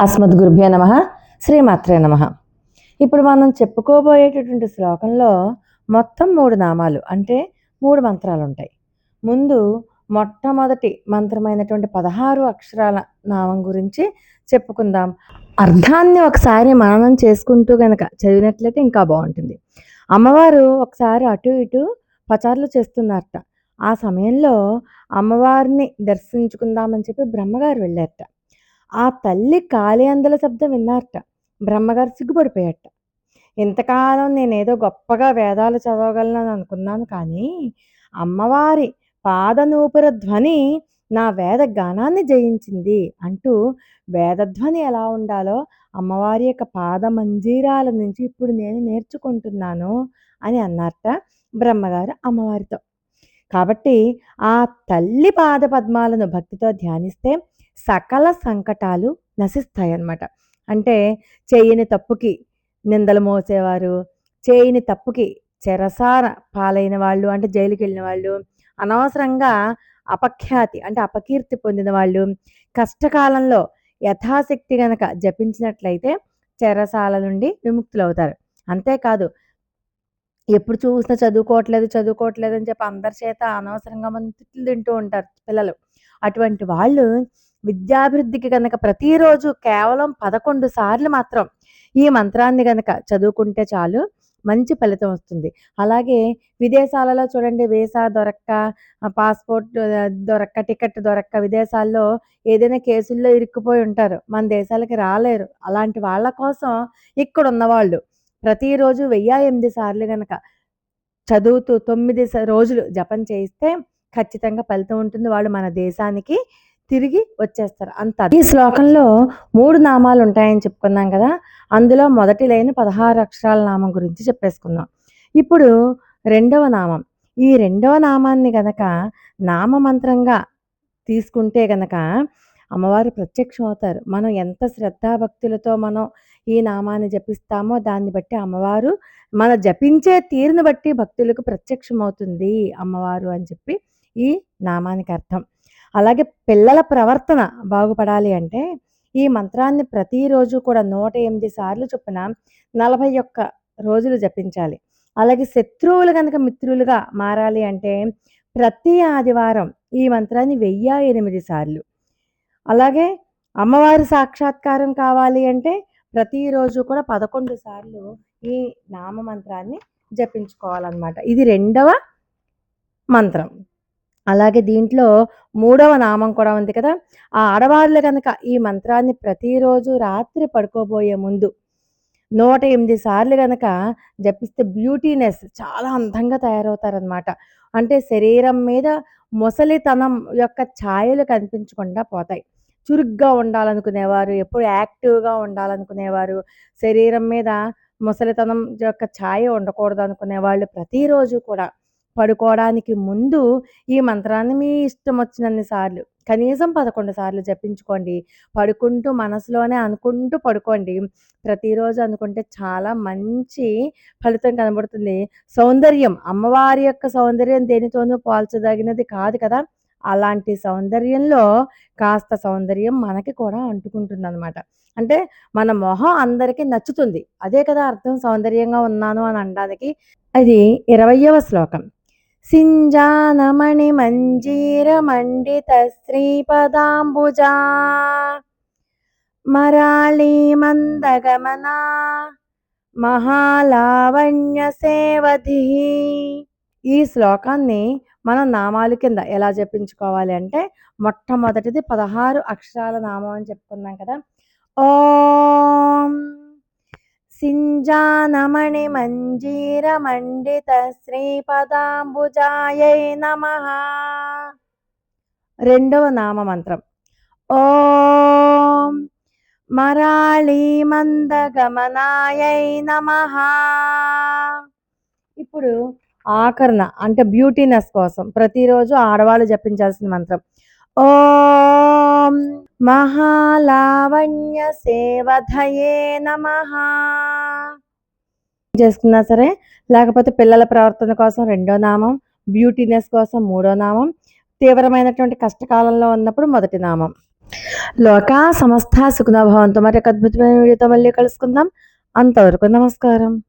అస్మద్గురుభ్యో నమ శ్రీమాత్రే నమ. ఇప్పుడు మనం చెప్పుకోబోయేటటువంటి శ్లోకంలో మొత్తం మూడు నామాలు అంటే మూడు మంత్రాలు ఉంటాయి ముందు మొట్టమొదటి మంత్రమైనటువంటి పదహారు అక్షరాల నామం గురించి చెప్పుకుందాం. అర్థాన్ని ఒకసారి మననం చేసుకుంటూ కనుక చదివినట్లయితే ఇంకా బాగుంటుంది. అమ్మవారు ఒకసారి అటు ఇటు పచారులు చేస్తున్నారట. ఆ సమయంలో అమ్మవారిని దర్శించుకుందామని చెప్పి బ్రహ్మగారు వెళ్ళారట. ఆ తల్లి కాలి అందల శబ్దం విన్నారట. బ్రహ్మగారు సిగ్గుపడిపోయాట ఇంతకాలం నేనేదో గొప్పగా వేదాలు చదవగలను అనుకున్నాను కానీ అమ్మవారి పాదనూపుర ధ్వని నా వేద గానాన్ని జయించింది అంటూ వేదధ్వని ఎలా ఉండాలో అమ్మవారి యొక్క పాద మంజీరాల నుంచి ఇప్పుడు నేను నేర్చుకుంటున్నాను అని అన్నారట బ్రహ్మగారు అమ్మవారితో. కాబట్టి ఆ తల్లి పాద పద్మాలను భక్తితో ధ్యానిస్తే సకల సంకటాలు నశిస్తాయన్నమాట. అంటే చేయని తప్పుకి నిందలు మోసేవారు చేయని తప్పుకి చెరసార పాలైన వాళ్ళు అంటే జైలుకి వెళ్ళిన వాళ్ళు అనవసరంగా అపఖ్యాతి అంటే అపకీర్తి పొందిన వాళ్ళు కష్టకాలంలో యథాశక్తి గనక జపించినట్లయితే చెరసాల నుండి విముక్తులవుతారు. అంతేకాదు ఎప్పుడు చూసినా చదువుకోవట్లేదు చదువుకోవట్లేదు అని చెప్పి అందరి చేత అనవసరంగా మనం తిట్లు తింటూ ఉంటారు పిల్లలు. అటువంటి వాళ్ళు విద్యాభివృద్ధికి కనుక ప్రతిరోజు కేవలం పదకొండు సార్లు మాత్రం ఈ మంత్రాన్ని కనుక చదువుకుంటే చాలు మంచి ఫలితం వస్తుంది. అలాగే విదేశాలలో చూడండి వీసా దొరక్క పాస్పోర్ట్ దొరక్క టికెట్ దొరక్క విదేశాల్లో ఏదైనా కేసుల్లో ఇరుక్కుపోయి ఉంటారు. మన దేశాలకి రాలేరు. అలాంటి వాళ్ళ కోసం ఇక్కడ ఉన్నవాళ్ళు ప్రతిరోజు వెయ్యి ఎనిమిది సార్లు కనుక చదువుతూ తొమ్మిది స- రోజులు జపం చేయిస్తే ఖచ్చితంగా ఫలితం ఉంటుంది. వాళ్ళు మన దేశానికి తిరిగి వచ్చేస్తారు. అంత ఈ శ్లోకంలో మూడు నామాలు ఉంటాయని చెప్పుకున్నాం కదా అందులో మొదటి లైన్ పదహారు అక్షరాల నామం గురించి చెప్పేసుకుందాం. ఇప్పుడు రెండవ నామం. ఈ రెండవ నామాన్ని గనక నామమంత్రంగా తీసుకుంటే గనక అమ్మవారు ప్రత్యక్షం అవుతారు. మనం ఎంత శ్రద్ధాభక్తులతో మనం ఈ నామాన్ని జపిస్తామో దాన్ని బట్టి అమ్మవారు మన జపించే తీరును బట్టి భక్తులకు ప్రత్యక్షమవుతుంది అమ్మవారు అని చెప్పి ఈ నామానికి అర్థం. అలాగే పిల్లల ప్రవర్తన బాగుపడాలి అంటే ఈ మంత్రాన్ని ప్రతిరోజు కూడా నూట ఎనిమిది సార్లు చొప్పున నలభై ఒక్క రోజులు జపించాలి. అలాగే శత్రువులు కనుక మిత్రులుగా మారాలి అంటే ప్రతి ఆదివారం ఈ మంత్రాన్ని వెయ్యి ఎనిమిది సార్లు. అలాగే అమ్మవారి సాక్షాత్కారం కావాలి అంటే ప్రతిరోజు కూడా పదకొండు సార్లు ఈ నామ మంత్రాన్ని జపించుకోవాలన్నమాట. ఇది రెండవ మంత్రం. అలాగే దీంట్లో మూడవ నామం కూడా ఉంది కదా. ఆ ఆడవాళ్ళు కనుక ఈ మంత్రాన్ని ప్రతిరోజు రాత్రి పడుకోబోయే ముందు నూట ఎనిమిది సార్లు కనుక జపిస్తే బ్యూటీనెస్ చాలా అందంగా తయారవుతారనమాట అంటే శరీరం మీద ముసలితనం యొక్క ఛాయలు కనిపించకుండా పోతాయి. చురుగ్గా ఉండాలనుకునేవారు ఎప్పుడు యాక్టివ్గా ఉండాలనుకునేవారు శరీరం మీద ముసలితనం యొక్క ఛాయ ఉండకూడదు అనుకునే వాళ్ళు ప్రతిరోజు కూడా పడుకోవడానికి ముందు ఈ మంత్రాన్ని మీ ఇష్టం వచ్చినన్ని సార్లు కనీసం పదకొండు సార్లు జపించుకోండి. పడుకుంటూ మనసులోనే అనుకుంటూ పడుకోండి. ప్రతిరోజు అనుకుంటే చాలా మంచి ఫలితం కనబడుతుంది. సౌందర్యం అమ్మవారి యొక్క సౌందర్యం దేనితోనూ పోల్చదగినది కాదు కదా? అలాంటి సౌందర్యంలో కాస్త సౌందర్యం మనకి కూడా అంటుకుంటుంది అనమాట అంటే మన మొహం అందరికీ నచ్చుతుంది. అదే కదా అర్థం? సౌందర్యంగా ఉన్నాను అని అనడానికి. అది ఇరవయవ శ్లోకం. సింజానమణి మంజీర మండిత శ్రీపదాంబుజా మరాళీ మందగమనా మహాలావణ్య సేవధి ఈ శ్లోకాన్ని మన నామాలు కింద ఎలా జపించుకోవాలి అంటే మొట్టమొదటిది పదహారు అక్షరాల నామం అని చెప్పుకున్నాం కదా. ఓం సింజానమణి మంజీర మండిత శ్రీపదాంబుజాయై నమ రెండవ నామ మంత్రం ఓం మరాళీ మందగమనాయై నమ. ఇప్పుడు ఆకరణ అంటే బ్యూటీనెస్ కోసం ప్రతిరోజు ఆడవాళ్ళు జపించాల్సిన మంత్రం. ఓం మహాలావణ్య సేవధయే నమ. చేసుకున్నా సరే లేకపోతే పిల్లల ప్రవర్తన కోసం రెండో నామం బ్యూటీనెస్ కోసం మూడో నామం తీవ్రమైనటువంటి కష్టకాలంలో ఉన్నప్పుడు మొదటి నామం. లోకా సమస్త సుఖనభవంతో మరి ఒక అద్భుతమైన వీడియోతో మళ్ళీ కలుసుకుందాం. అంతవరకు నమస్కారం.